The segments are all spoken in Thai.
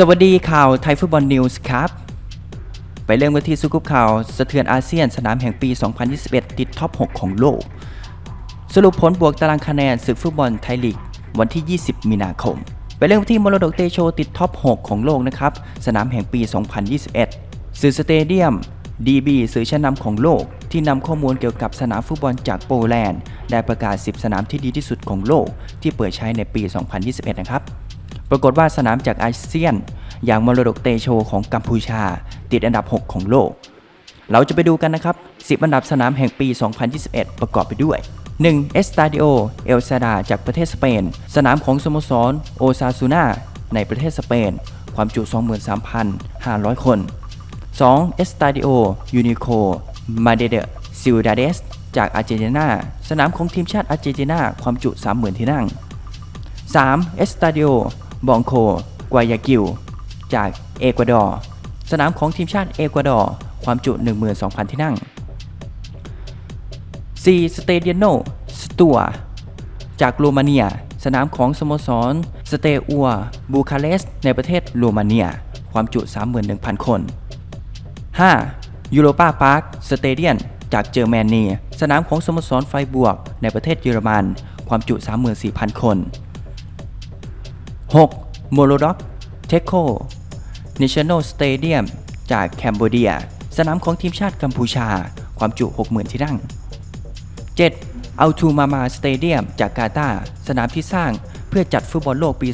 สวัสดีข่าวไทยฟุตบอลนิวส์ครับ ไปเริ่มกันที่สุกุปข่าวสะเทือนอาเซียนสนามแห่งปี 2021 ติดท็อป 6 ของโลก สรุปผลบวกตารางคะแนนศึกฟุตบอลไทยลีก วันที่ 20 มีนาคม ไปเริ่มที่มรดกเตโชติดท็อป 6 ของโลกนะครับ สนามแห่งปี 2021 สื่อสเตเดียม DB สื่อชั้นนำของโลก ที่นำข้อมูลเกี่ยวกับสนามฟุตบอลจากโปแลนด์ ได้ประกาศ 10 สนามที่ดีที่สุดของโลก ที่เปิดใช้ในปี 2021 นะครับ ปรากฏว่าสนามจากอาเซียน อย่างมรดกเตโชของกัมพูชา ติดอันดับ 6 ของโลก เราจะไปดูกันนะครับ 10 อันดับสนามแห่งปี 2021 ประกอบไปด้วย 1. Estadio El Sada จากประเทศสเปน สนามของสโมสรโอซาซูนาในประเทศสเปน ความจุ 23,500 คน 2. Estadio Unico Madrid Ciudades จากอาร์เจนตินา สนามของทีมชาติอาร์เจนตินา ความจุ 30,000 ที่นั่ง 3. Estadio Bonco Guayaquil จากเอกวาดอร์ สนามของทีมชาติเอกวาดอร์ ความจุ 12,000 ที่นั่ง 4. Stadiano Stua จากโรมาเนีย สนามของสโมสร สเตอัว บูคาเรสต์ในประเทศโรมาเนีย ความจุ 31,000 คน 5. Europa Park Stadium จากเยอรมนี สนามของสโมสรไฟบวก ในประเทศเยอรมัน ความจุ 34,000 คน 6. โมโลด็อกเทโค National Stadium จากแคนเบเดีย สนามของทีมชาติกัมพูชา ความจุ 60,000 ที่นั่ง 7. อัลทูมามาสเตเดียมจากกาตาร์สนามที่สร้างเพื่อจัดฟุตบอลโลกปี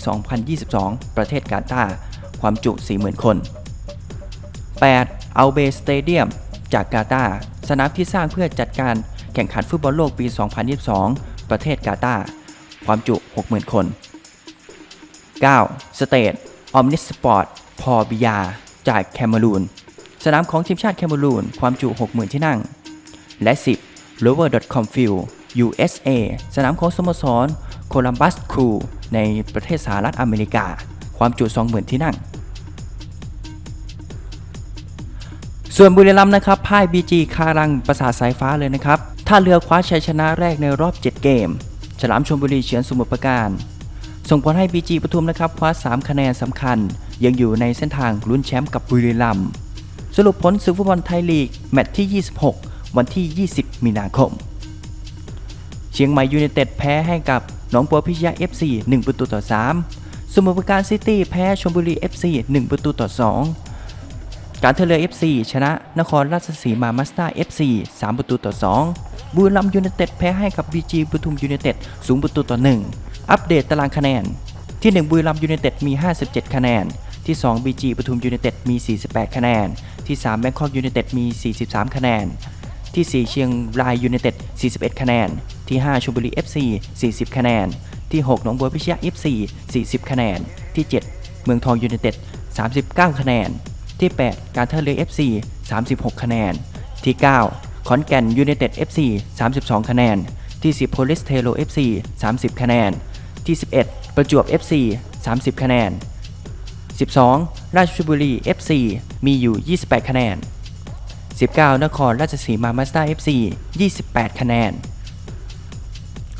2022 ประเทศกาตาร์ความจุ 40,000 คน 8. อัลเบสเตเดียมจากกาตาร์สนามที่สร้างเพื่อจัดการแข่งขันฟุตบอลโลกปี 2022 ประเทศกาตาร์ความจุ 60,000 คน 9. สเตทออมนิสปอร์ต พอบิยา จากแคเมรูน สนามของทีมชาติแคเมรูน ความจุ 60,000 ที่นั่ง และ 10. Rover.com Field USA สนามของสโมสรโคลัมบัสครูในประเทศสหรัฐอเมริกา ความจุ 20,000 ที่นั่ง ส่วนบุรีรัมย์นะครับพ่าย BG คารังประสาทสายฟ้าเลยนะครับ ถ้าเรือคว้าชัยชนะแรกในรอบ 7 เกม ฉลามชลบุรีเฉือนสมุทรปราการ ส่งผลให้ BG ปทุมนะครับคว้า 3 คะแนนสำคัญ ยังอยู่ในเส้นทางลุ้นแชมป์กับบุรีรัมย์สรุปผลศึกฟุตบอลไทยลีก แมตช์ที่ 26 วันที่ 20 มีนาคม เชียงใหม่ยูไนเต็ดแพ้ให้กับหนองบัวพิชยา FC 1 ประตูต่อ 3 สมุทรปราการซิตี้แพ้ชลบุรี FC 1 ประตูต่อ 2 การเทเรือ FC ชนะนครราชสีมามาสเตอร์ FC 3 ประตูต่อ 2 บุรีรัมย์ยูไนเต็ดแพ้ให้กับ BG ปทุมยูไนเต็ด0ประตูต่อ 1 อัปเดตตารางคะแนน ที่ 1 บุรีรัมย์ยูไนเต็ดมี 57 คะแนน ที่ 2 BG ปทุมยูไนเต็ดมี 48 คะแนน ที่ 3 แบงคอกยูไนเต็ดมี 43 คะแนน ที่ 4 เชียงรายยูไนเต็ด 41 คะแนน ที่ 5ชลบุรี FC 40 คะแนน ที่ 6 หนองบัวพิชยา FC 40 คะแนน ที่ 7 เมืองทองยูไนเต็ด 39 คะแนน ที่ 8 การท่าเรือ FC 36 คะแนน ที่ 9 ขอนแก่นยูไนเต็ด FC 32 คะแนน ที่ 10 โพลิสเทโล FC 30 คะแนน ที่ 11 ประจวบ FC 30 คะแนน 12 ราชบุรี FC มีอยู่ 28 คะแนน 19 นครราชสีมามาสเตอร์ FC 28 คะแนน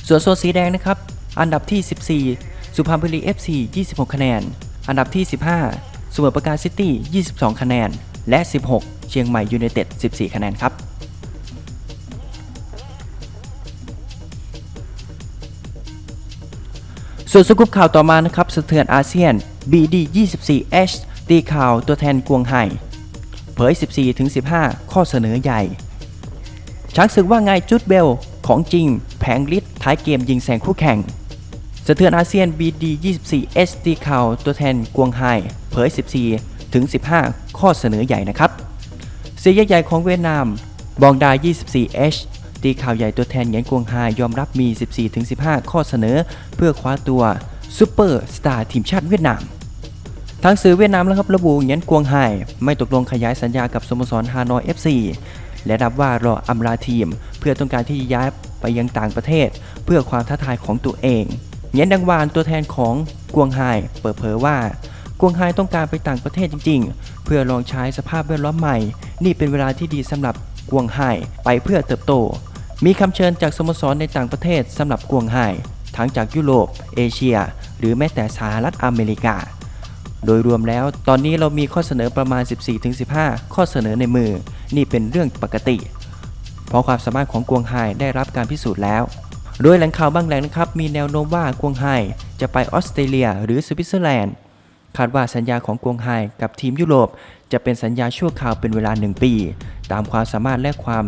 ส่วนโซนสีแดงนะครับ อันดับที่ 14 สุพรรณบุรี FC 26 คะแนน อันดับที่ 15สมุทรปราการซิตี้ 22 คะแนน และ 16 เชียงใหม่ยูไนเต็ด 14 คะแนนครับ ส่วนสกุปข่าวต่อมานะครับสะเทือนอาเซียน BD 24H ตีข่าวตัวแทนกวงไห่เผย 14-15 ข้อเสนอใหญ่ ช้างศึกว่าไงจุดเบล ของจริง แผงลิตท้ายเกมยิงแซงคู่แข่ง สะเทือนอาเซียน BD 24 HD ข่าวตัวแทนกวงไฮเผย 14ถึง15 ข้อเสนอใหญ่นะครับเสียใหญ่ของเวียดนาม บองดา 24 H ตีข่าวใหญ่ตัวแทนเหงียนกวงไฮยอมรับมี 14-15 ข้อเสนอ เพื่อคว้าตัวซูเปอร์สตาร์ทีมชาติเวียดนามทางสื่อเวียดนามนะครับระบุเหงียนกวงไฮไม่ตกลงขยายสัญญากับสโมสรฮานอย FC และรับว่ารออำลาทีม เพื่อต้องการที่จะย้ายไปยังต่างประเทศ เพื่อความท้าทายของตัวเองเงียนดังวานตัวแทนของกวงไฮเปิดเผยว่ากวงไฮต้องการไปต่างประเทศจริง ๆ เพื่อลองใช้สภาพแวดล้อมใหม่ นี่เป็นเวลาที่ดีสำหรับกวงไฮไปเพื่อเติบโต มีคำเชิญจากสโมสรในต่างประเทศสำหรับกวงไฮทั้งจากยุโรป เอเชีย หรือแม้แต่สหรัฐอเมริกา โดยรวมแล้วตอนนี้เรามีข้อเสนอประมาณ 14-15 ข้อเสนอในมือ นี่เป็นเรื่องปกติ เพราะความสามารถของกวงไฮได้รับการพิสูจน์แล้ว โดยแหล่งข่าวบางแหล่งนะครับ มีแนวโน้มว่ากวงไฮจะไปออสเตรเลีย หรือสวิตเซอร์แลนด์ คาดว่าสัญญาของกวงไฮกับทีมยุโรป จะเป็นสัญญาชั่วคราวเป็นเวลา 1 ปี ตามความสามารถและความ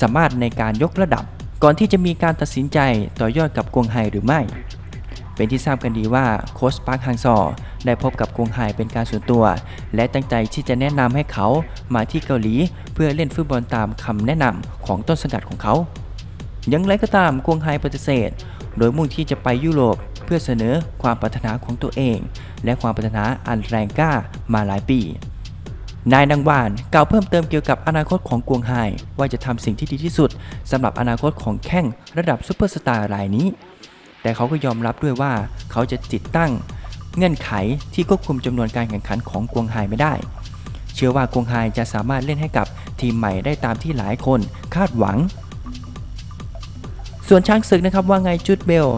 สามารถในการยกระดับ ก่อนที่จะมีการตัดสินใจต่อยอดกับกวงไฮหรือไม่ เป็นที่ทราบกันดีว่าโค้ชปาร์คฮังซอร์ได้พบกับกวงไฮเป็นการส่วนตัว และตั้งใจที่จะแนะนำให้เขามาที่เกาหลี เพื่อเล่นฟุตบอลตามคำแนะนำของต้นสังกัดของเขาอย่างไรก็ตามกวงไฮปฏิเสธ โดยมุ่งที่จะไปยุโรปเพื่อเสนอความปรารถนาของตัวเอง และความปรารถนาอันแรงกล้ามาหลายปี นายนางวานกล่าวเพิ่มเติมเกี่ยวกับอนาคตของกวงไฮว่าจะทำสิ่งที่ดีที่สุดสำหรับอนาคตของแข้งระดับซูเปอร์สตาร์รายนี้ แต่เขาก็ยอมรับด้วยว่าเขาจะติดตั้ง เงื่อนไขที่ควบคุมจำนวนการแข่งขันของกวงไฮไม่ได้ เชื่อว่ากวงไฮจะสามารถเล่นให้กับทีมใหม่ได้ตามที่หลายคนคาดหวัง ส่วนช้างศึกนะครับว่าไงจุดเบล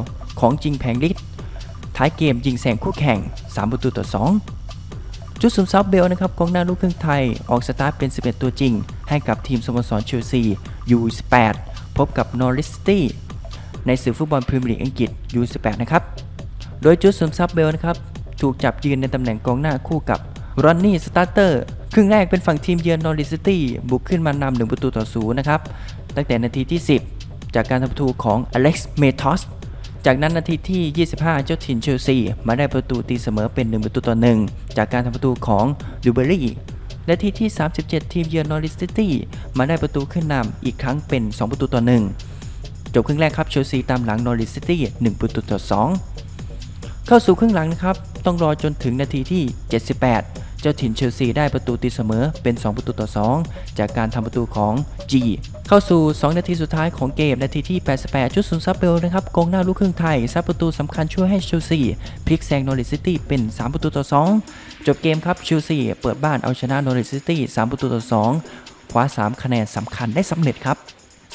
ของจริงแผงฤทธิ์ท้ายเกมยิงแซงคู่แข่ง 3 ประตูต่อ 2 จุดสุมซับเบลนะครับกองหน้าลูกครึ่งไทย ออกสตาร์ทเป็น 11 ตัวจริง ให้กับทีมสโมสรเชลซียู18พบกับนอริสตี้ในศึกฟุตบอลพรีเมียร์ลีกอังกฤษยู18นะครับ โดยจุดสุมซับเบลนะครับถูกจับยืนในตำแหน่งกองหน้าคู่กับรอนนี่สตาร์เตอร์ครึ่งแรกเป็นฝั่งทีมเยือนนอริสตี้บุกขึ้นมานำหนึ่งประตูต่อศูนย์นะครับตั้งแต่นาทีที่ 10 จากการทำประตูของอเล็กซ์เมทอส จากนั้นนาทีที่ 25 เจ้าถิ่นเชลซีมาได้ประตูตีเสมอเป็น 1 ประตูต่อ 1 จากการทำประตูของดูเบอรี่และที่ที่ 37 ทีมเยือนนอริสซิตี้มาได้ประตูขึ้นนำอีกครั้งเป็น 2 ประตูต่อ 1 จบครึ่งแรกครับเชลซีตามหลังนอริสซิตี้1ประตูต่อ 2 เข้าสู่ครึ่งหลังนะครับ ต้องรอจนถึงนาทีที่ 78 เจ้าถิ่นเชลซีได้ประตูตีเสมอเป็น 2 ประตูต่อ 2 จากการทำประตูของ G เข้าสู่ 2 นาทีสุดท้ายของเกม นาทีที่ 88 ชุดซุนซับเบลนะครับกองหน้าลูกครึ่งไทยซับประตูสำคัญช่วยให้เชลซีพลิกแซงนอริสซิตี้เป็น 3 ประตูต่อ 2 จบเกมครับเชลซีเปิดบ้านเอาชนะนอริสซิตี้ 3 ประตูต่อ 2 คว้า 3 คะแนนสำคัญได้สำเร็จครับ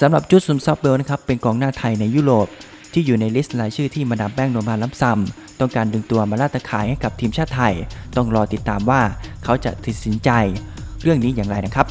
สำหรับจุดซุนซับเบลนะครับเป็นกองหน้าไทยในยุโรป ที่อยู่ในลิสต์รายชื่อที่มาดามแป้งโนมาล้ำซ้ำต้องการดึงตัวมาล่าตะขายให้กับทีมชาติไทย ต้องรอติดตามว่าเขาจะตัดสินใจ เรื่องนี้อย่างไรนะครับ